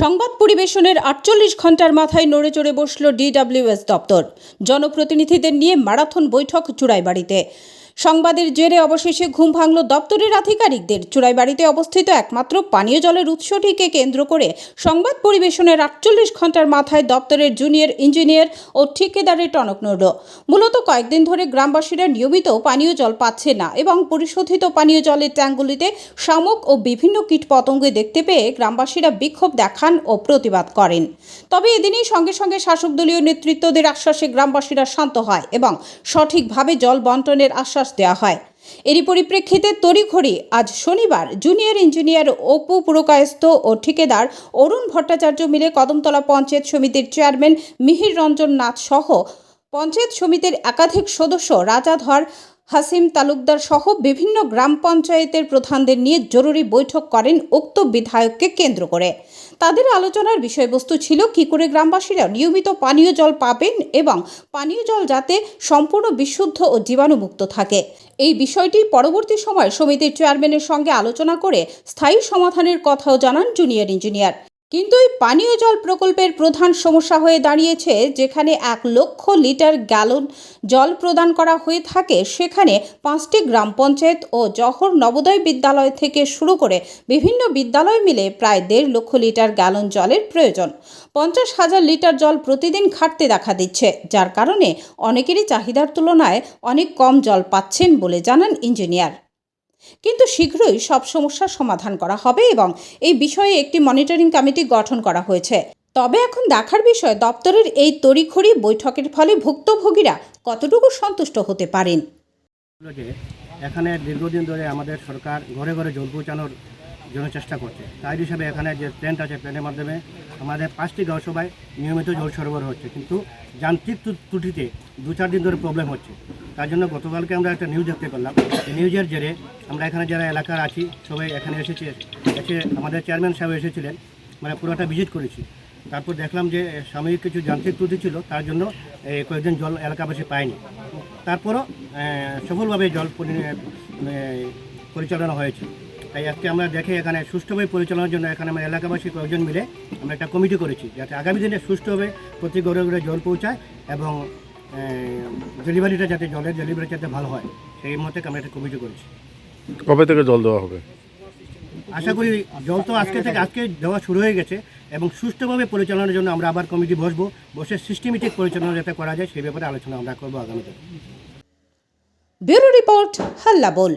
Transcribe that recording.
সংবাদ পরিবেশনের আটচল্লিশ ঘণ্টার মাথায় নড়ে চড়ে বসল ডিডাব্লিউএস দপ্তর। জনপ্রতিনিধিদের নিয়ে ম্যারাথন বৈঠক চুড়াইবাড়িতে। সংবাদের জেরে অবশেষে ঘুম ভাঙল দপ্তরের আধিকারিকদের। চুড়াইবাড়িতে অবস্থিত একমাত্র পানীয় জলের উৎসটিকে কেন্দ্র করে সংবাদ পরিবেশনের আটচল্লিশ ঘণ্টার মাথায় দপ্তরের জুনিয়র ইঞ্জিনিয়ার ও ঠিকাদারের টনক নড়ল। মূলত কয়েকদিন ধরে গ্রামবাসীরা নিয়মিত পানীয় জল পাচ্ছে না এবং পরিশোধিত পানীয় জলের ট্যাঙ্কগুলিতে শামুক ও বিভিন্ন কীটপতঙ্গে দেখতে পেয়ে গ্রামবাসীরা বিক্ষোভ দেখান ও প্রতিবাদ করেন। তবে এদিনই সঙ্গে সঙ্গে শাসক দলীয় নেতৃত্বদের আশ্বাসে গ্রামবাসীরা শান্ত হয় এবং সঠিকভাবে জল বন্টনের আশ্বাস দেওয়া হয়। এরই পরিপ্রেক্ষিতে তড়িঘড়ি আজ শনিবার জুনিয়র ইঞ্জিনিয়ার অপু পুরকায়স্থ ও ঠিকেদার অরুণ ভট্টাচার্য মিলে কদমতলা পঞ্চায়েত সমিতির চেয়ারম্যান মিহির রঞ্জন নাথ সহ পঞ্চায়েত সমিতির একাধিক সদস্য রাজাধর হাসিম তালুকদার সহ বিভিন্ন গ্রাম পঞ্চায়েতের প্রধানদের নিয়ে জরুরি বৈঠক করেন উক্ত বিধায়ককে কেন্দ্র করে। তাদের আলোচনার বিষয়বস্তু ছিল কী করে গ্রামবাসীরা নিয়মিত পানীয় জল পাবেন এবং পানীয় জল যাতে সম্পূর্ণ বিশুদ্ধ ও জীবাণুমুক্ত থাকে। এই বিষয়টি পরবর্তী সময় সমিতির চেয়ারম্যানের সঙ্গে আলোচনা করে স্থায়ী সমাধানের কথাও জানান জুনিয়র ইঞ্জিনিয়ার। কিন্তু এই পানীয় জল প্রকল্পের প্রধান সমস্যা হয়ে দাঁড়িয়েছে, যেখানে এক লক্ষ লিটার গ্যালন জল প্রদান করা হয়ে থাকে। সেখানে পাঁচটি গ্রাম পঞ্চায়েত ও জহর নবোদয় বিদ্যালয় থেকে শুরু করে বিভিন্ন বিদ্যালয় মিলে প্রায় দেড় লক্ষ লিটার গ্যালন জলের প্রয়োজন। পঞ্চাশ হাজার লিটার জল প্রতিদিন ঘাটতে দেখা দিচ্ছে, যার কারণে অনেকেরই চাহিদার তুলনায় অনেক কম জল পাচ্ছেন বলে জানান ইঞ্জিনিয়ার। কিন্তু শীঘ্রই সব সমস্যার সমাধান করা হবে এবং এই বিষয়ে একটি মনিটরিং কমিটি গঠন করা হয়েছে। তবে এখন দেখার বিষয়, দপ্তরের এই তড়িখড়ি বৈঠকের ফলে ভুক্তভোগীরা কতটুকু সন্তুষ্ট হতে পারেন? এখানে দীর্ঘদিন ধরে আমাদের সরকার ঘরে ঘরে জল পৌঁছানোর জন্য চেষ্টা করছে। তাই হিসাবে এখানে যে প্ল্যান্ট আছে প্ল্যানের মাধ্যমে আমাদের পাঁচটি গাঁওসভায় নিয়মিত জল সরবরাহ হচ্ছে। কিন্তু যান্ত্রিক ত্রুটিতে দু চার দিন ধরে প্রবলেম হচ্ছে। তার জন্য গতকালকে আমরা একটা নিউজ দেখতে পেলাম। নিউজের জেরে আমরা এখানে যারা এলাকার আছি, সবাই এখানে এসেছে। এসে আমাদের চেয়ারম্যান সাহেব এসেছিলেন মানে পুরোটা ভিজিট করেছি। তারপর দেখলাম যে সাময়িক কিছু যান্ত্রিক ত্রুটি ছিল, তার জন্য এই কয়েকদিন জল এলাকাবাসী পায়নি। তারপরও সফলভাবে জল পরি- পরিচালনা হয়েছে। তাই আজকে আমরা দেখে এখানে সুষ্ঠুভাবে পরিচালনার জন্য এখানে আমরা এলাকাবাসী কয়েকজন মিলে আমরা একটা কমিটি করেছি, যাতে আগামী দিনে সুষ্ঠুভাবে প্রতি ঘরে ঘরে জল পৌঁছায় এবং ডেলিভারিটা যাতে জলের ডেলিভারি যাতে ভালো হয়, সেই মতে আমরা একটা কমিটি করেছি। কবে থেকে জল দেওয়া হবে? আশা করি জল তো আজকে থেকে আজকে দেওয়া শুরু হয়ে গেছে এবং সুষ্ঠুভাবে পরিচালনার জন্য আমরা আবার কমিটি বসবো বসে সিস্টেমেটিক পরিচালনা যাতে করা যায় সেই ব্যাপারে আলোচনা আমরা করব আগামীতে। ব্যুরো রিপোর্ট হাল্লা বল।